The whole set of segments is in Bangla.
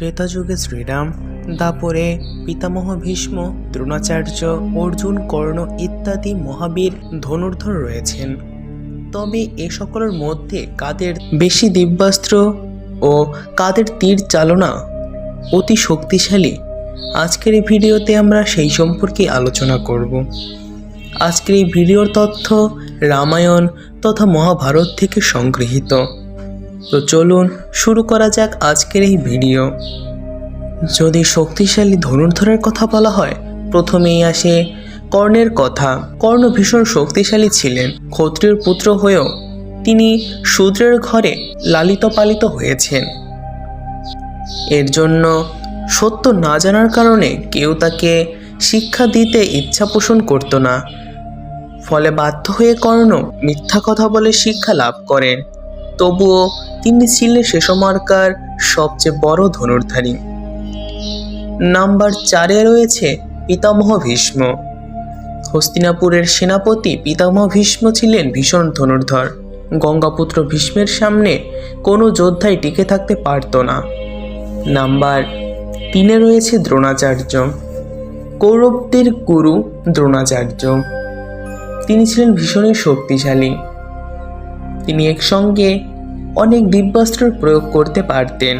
ত্রেতা যুগে শ্রীরাম, দাপরে পিতামহ ভীষ্ম, দ্রোণাচার্য, অর্জুন, কর্ণ ইত্যাদি মহাবীর ধনুর্ধর রয়েছেন। তবে এ সকলের মধ্যে কাদের বেশি দিব্যাস্ত্র ও কাদের তীর চালনা অতি শক্তিশালী, আজকের এই ভিডিওতে আমরা সেই সম্পর্কে আলোচনা করব। আজকের এই ভিডিওর তথ্য রামায়ণ তথা মহাভারত থেকে সংগৃহীত। তো চলুন শুরু করা যাক আজকের এই ভিডিও। যদি শক্তিশালী ধনুর্ধরের কথা বলা হয়, প্রথমেই আসে কর্ণের কথা। কর্ণ ভীষণ শক্তিশালী ছিলেন। ক্ষত্রিয়র পুত্র হয়েও তিনি শূদ্রের ঘরে লালিত পালিত হয়েছেন। এর জন্য সত্য না জানার কারণে কেউ তাকে শিক্ষা দিতে ইচ্ছা পোষণ করতো না। ফলে বাধ্য হয়ে কর্ণ মিথ্যা কথা বলে শিক্ষা লাভ করেন। তবুও তিনি ছিলেন সে সময়কার সবচেয়ে বড় ধনুর্ধারী। নাম্বার চারে রয়েছে পিতামহ ভীষ্ম। হস্তিনাপুরের সেনাপতি পিতামহ ভীষ্ম ছিলেন ভীষণ ধনুর্ধর। গঙ্গাপুত্র ভীষ্মের সামনে কোনো যোদ্ধাই টিকে থাকতে পারত না। নাম্বার তিনে রয়েছে দ্রোণাচার্য। কৌরবদের গুরু দ্রোণাচার্য। তিনি ছিলেন ভীষণই শক্তিশালী। তিনি একসঙ্গে অনেক দিব্যাস্ত্র প্রয়োগ করতে পারতেন।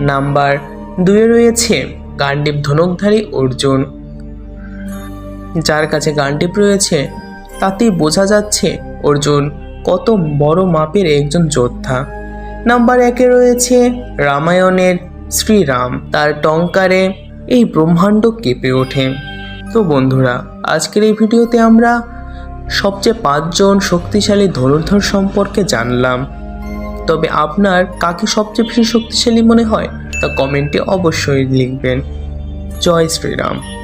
নাম্বার দুয়ে রয়েছে গান্ডীব ধনুকধারী অর্জুন। যার কাছে গান্ডীব রয়েছে, তাতেই বোঝা যাচ্ছে অর্জুন কত বড় মাপের একজন যোদ্ধা। নাম্বার একে রয়েছে রামায়ণের শ্রীরাম। তার টঙ্কারে এই ব্রহ্মাণ্ড কেঁপে ওঠে। তো বন্ধুরা, আজকের এই ভিডিওতে আমরা সবচেয়ে পাঁচজন শক্তিশালী ধনুর্ধর সম্পর্কে জানলাম। তবে আপনার কাকে সবচেয়ে বেশি শক্তিশালী মনে হয়? তা কমেন্টে অবশ্যই লিখবেন। জয় শ্রীরাম।